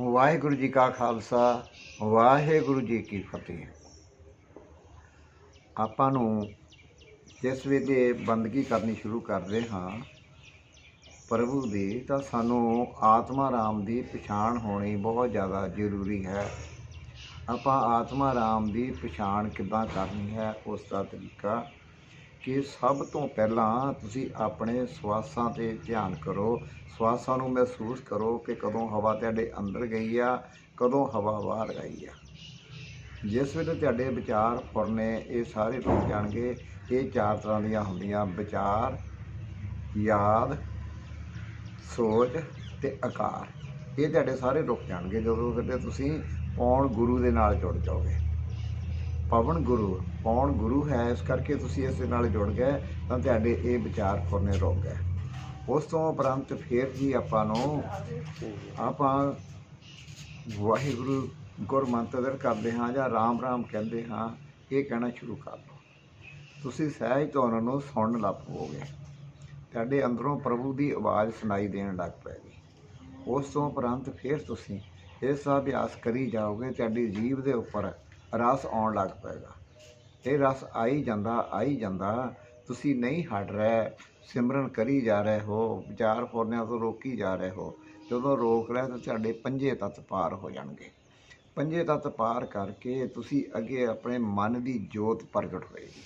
ਵਾਹਿਗੁਰੂ ਜੀ ਕਾ ਖਾਲਸਾ, ਵਾਹਿਗੁਰੂ ਜੀ ਕੀ ਫਤਿਹ। ਆਪਾਂ ਨੂੰ ਜਿਸ ਵੇਲੇ ਬੰਦਗੀ ਕਰਨੀ ਸ਼ੁਰੂ ਕਰਦੇ ਹਾਂ, ਪ੍ਰਭੂ ਦੀ, ਤਾਂ ਸਾਨੂੰ ਆਤਮਾ ਰਾਮ ਦੀ ਪਛਾਣ ਹੋਣੀ ਬਹੁਤ ਜ਼ਿਆਦਾ ਜ਼ਰੂਰੀ ਹੈ। ਆਪਾਂ ਆਤਮਾ ਰਾਮ ਦੀ ਪਛਾਣ ਕਿੱਦਾਂ ਕਰਨੀ ਹੈ, ਉਸ ਦਾ ਤਰੀਕਾ ਕਿ ਸਭ ਤੋਂ ਪਹਿਲਾਂ ਤੁਸੀਂ ਆਪਣੇ ਸਵਾਸਾਂ ਤੇ ਧਿਆਨ ਕਰੋ। ਸਵਾਸਾਂ ਨੂੰ ਮਹਿਸੂਸ ਕਰੋ ਕਿ ਕਦੋਂ ਹਵਾ ਤੁਹਾਡੇ ਅੰਦਰ ਗਈ ਆ, ਕਦੋਂ ਹਵਾ ਬਾਹਰ ਗਈ ਆ। ਜਿਸ ਵੇਲੇ ਤੁਹਾਡੇ ਵਿਚਾਰ ਫੁਰਨੇ, ਇਹ ਸਾਰੇ ਰੁਕ ਜਾਣਗੇ। ਇਹ ਚਾਰ ਤਰ੍ਹਾਂ ਦੀਆਂ ਹੁੰਦੀਆਂ, ਵਿਚਾਰ, ਯਾਦ, ਸੋਚ ਤੇ ਆਕਾਰ। ਇਹ ਤੁਹਾਡੇ ਸਾਰੇ ਰੁਕ ਜਾਣਗੇ ਜਦੋਂ ਕਿਤੇ ਤੁਸੀਂ ਪੌਣ ਗੁਰੂ ਦੇ ਨਾਲ ਜੁੜ ਜਾਓਗੇ। ਪਵਨ ਗੁਰੂ ਪੌਣ ਗੁਰੂ ਹੈ? ਇਸ ਕਰਕੇ ਤੁਸੀਂ ਇਸ ਦੇ ਨਾਲ ਜੁੜ ਗਏ, ਤਾਂ ਤੁਹਾਡੇ ਇਹ ਵਿਚਾਰ ਫੁਰਨੇ ਰੁਕ ਗਏ। ਉਸ ਤੋਂ ਉਪਰੰਤ ਫੇਰ ਜੀ ਆਪਾਂ ਨੂੰ ਆਪਾਂ ਵਾਹਿਗੁਰੂ ਗੁਰਮੰਤਰ ਕਰਦੇ ਹਾਂ ਜਾਂ ਰਾਮ ਰਾਮ ਕਹਿੰਦੇ ਹਾਂ, ਇਹ ਕਹਿਣਾ ਸ਼ੁਰੂ ਕਰ ਲਓ ਤੁਸੀਂ ਸਹਿਜ ਤੋਂ ਉਹਨਾਂ ਨੂੰ ਸੁਣਨ ਲੱਗ ਪਵੋਗੇ। ਤੁਹਾਡੇ ਅੰਦਰੋਂ ਪ੍ਰਭੂ ਦੀ ਆਵਾਜ਼ ਸੁਣਾਈ ਦੇਣ ਲੱਗ ਪਏਗੀ ਉਸ ਤੋਂ ਉਪਰੰਤ ਫਿਰ ਤੁਸੀਂ ਇਸ ਅਭਿਆਸ ਕਰੀ ਜਾਓਗੇ, ਤੁਹਾਡੀ ਜੀਵ ਦੇ ਉੱਪਰ ਰਸ ਆਉਣ ਲੱਗ ਪਏਗਾ ਇਹ ਰਸ ਆਈ ਜਾਂਦਾ ਆਈ ਜਾਂਦਾ, ਤੁਸੀਂ ਨਹੀਂ ਹਟ ਰਹੇ, ਸਿਮਰਨ ਕਰੀ ਜਾ ਰਹੇ ਹੋ, ਵਿਚਾਰ ਫੋਰਨਿਆਂ ਤੋਂ ਰੋਕੀ ਜਾ ਰਹੇ ਹੋ। ਜਦੋਂ ਰੋਕ ਰਹੇ ਤਾਂ ਤੁਹਾਡੇ ਪੰਜੇ ਤੱਤ ਪਾਰ ਹੋ ਜਾਣਗੇ। ਪੰਜੇ ਤੱਤ ਪਾਰ ਕਰਕੇ ਤੁਸੀਂ ਅੱਗੇ ਆਪਣੇ ਮਨ ਦੀ ਜੋਤ ਪ੍ਰਗਟ ਹੋਏਗੀ।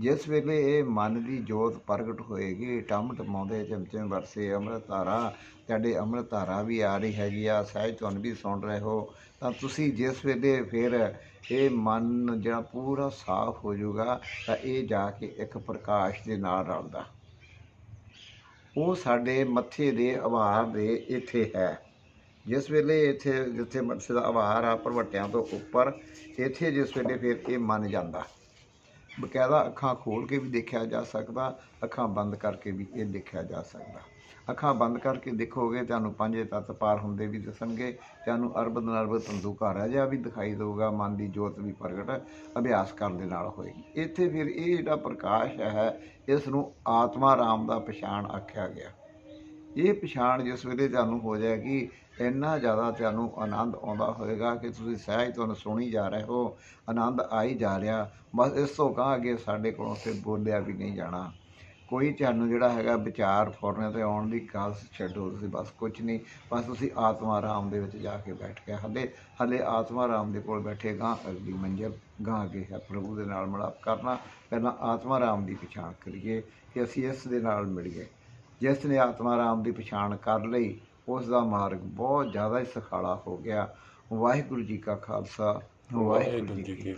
ਜਿਸ ਵੇਲੇ ਇਹ ਮਨ ਦੀ ਜੋਤ ਪ੍ਰਗਟ ਹੋਏਗੀ, ਟਮ ਟਮਾਉਂਦੇ ਚਮਚੇ ਵਰਸੇ ਅੰਮ੍ਰਿਤ ਧਾਰਾ, ਤੁਹਾਡੇ ਅੰਮ੍ਰਿਤ ਧਾਰਾ ਵੀ ਆ ਰਹੀ ਹੈਗੀ ਆ ਸਹਿਜ ਤੁਹਾਨੂੰ ਵੀ ਸੁਣ ਰਹੇ ਹੋ। ਤਾਂ ਤੁਸੀਂ ਜਿਸ ਵੇਲੇ ਫਿਰ ਇਹ ਮਨ ਜਿਹੜਾ ਪੂਰਾ ਸਾਫ਼ ਹੋ ਜਾਊਗਾ, ਤਾਂ ਇਹ ਜਾ ਕੇ ਇੱਕ ਪ੍ਰਕਾਸ਼ ਦੇ ਨਾਲ ਰਲਦਾ। ਉਹ ਸਾਡੇ ਮੱਥੇ ਦੇ ਆਵਾਰ ਦੇ ਇੱਥੇ ਹੈ। ਜਿਸ ਵੇਲੇ ਇੱਥੇ, ਜਿੱਥੇ ਮੱਥੇ ਦਾ ਆਵਾਰ ਆ, ਪਰਵਟਿਆਂ ਤੋਂ ਉੱਪਰ, ਇੱਥੇ ਜਿਸ ਵੇਲੇ ਫਿਰ ਇਹ ਮੰਨ ਜਾਂਦਾ। ਬਕਾਇਦਾ ਅੱਖਾਂ ਖੋਲ ਕੇ ਵੀ ਦੇਖਿਆ ਜਾ ਸਕਦਾ, ਅੱਖਾਂ ਬੰਦ ਕਰਕੇ ਵੀ ਇਹ ਦੇਖਿਆ ਜਾ ਸਕਦਾ। ਅੱਖਾਂ ਬੰਦ ਕਰਕੇ ਦੇਖੋਗੇ ਤੁਹਾਨੂੰ ਪੰਜੇ ਤੱਤ ਪਾਰ ਹੁੰਦੇ ਵੀ ਦਿਸਣਗੇ ਤੁਹਾਨੂੰ ਅਰਬ ਅਰਬਦ ਤੰਦੂਕਾ ਤੰਦੂਕਾਰਾ ਜਿਹਾ ਵੀ ਦਿਖਾਈ ਦੇਊਗਾ, ਮਨ ਦੀ ਜੋਤ ਵੀ ਪ੍ਰਗਟ ਅਭਿਆਸ ਕਰਨ ਦੇ ਨਾਲ ਹੋਏਗੀ। ਇੱਥੇ ਫਿਰ ਇਹ ਜਿਹੜਾ ਪ੍ਰਕਾਸ਼ ਹੈ, ਇਸ ਨੂੰ ਆਤਮਾ ਰਾਮ ਦਾ ਪਛਾਣ ਆਖਿਆ ਗਿਆ। ਇਹ ਪਛਾਣ ਜਿਸ ਵੇਲੇ ਤੁਹਾਨੂੰ ਹੋ ਜਾਏਗੀ, ਇੰਨਾ ਜ਼ਿਆਦਾ ਤੁਹਾਨੂੰ ਆਨੰਦ ਆਉਂਦਾ ਹੋਵੇਗਾ ਕਿ ਤੁਸੀਂ ਸਹਿਜ ਤੁਹਾਨੂੰ ਸੁਣੀ ਜਾ ਰਹੇ ਹੋ, ਆਨੰਦ ਆਈ ਜਾ ਰਿਹਾ। ਬਸ ਇਸ ਤੋਂ ਗਾਂਹ ਅੱਗੇ ਸਾਡੇ ਕੋਲੋਂ ਤੇ ਬੋਲਿਆ ਵੀ ਨਹੀਂ ਜਾਣਾ। ਕੋਈ ਤੁਹਾਨੂੰ ਜਿਹੜਾ ਹੈਗਾ ਵਿਚਾਰ ਫੋਰਨੇ ਤੇ ਆਉਣ ਦੀ ਗੱਲ ਛੱਡੋ, ਤੁਸੀਂ ਬਸ ਕੁਝ ਨਹੀਂ, ਬਸ ਤੁਸੀਂ ਆਤਮਾ ਰਾਮ ਦੇ ਵਿੱਚ ਜਾ ਕੇ ਬੈਠ ਕੇ ਹਲੇ ਹਲੇ ਆਤਮਾ ਰਾਮ ਦੇ ਕੋਲ ਬੈਠੇ ਗਾਂਹ ਅਗਲੀ ਮੰਜ਼ਿਲ ਗਾਂਹ ਅੱਗੇ ਹੈ ਪ੍ਰਭੂ ਦੇ ਨਾਲ ਮਿਲਾਪ ਕਰਨਾ। ਪਹਿਲਾਂ ਆਤਮਾ ਰਾਮ ਦੀ ਪਛਾਣ ਕਰੀਏ ਕਿ ਅਸੀਂ ਇਸ ਦੇ ਨਾਲ ਮਿਲੀਏ। ਜਿਸ ਨੇ ਆਤਮਾ ਰਾਮ ਦੀ ਪਛਾਣ ਕਰ ਲਈ ਉਸ ਦਾ ਮਾਰਗ ਬਹੁਤ ਜ਼ਿਆਦਾ ਹੀ ਸਖਾਲਾ ਹੋ ਗਿਆ। ਵਾਹਿਗੁਰੂ ਜੀ ਕਾ ਖਾਲਸਾ ਵਾਹਿਗੁਰੂ ਜੀ ਕੀ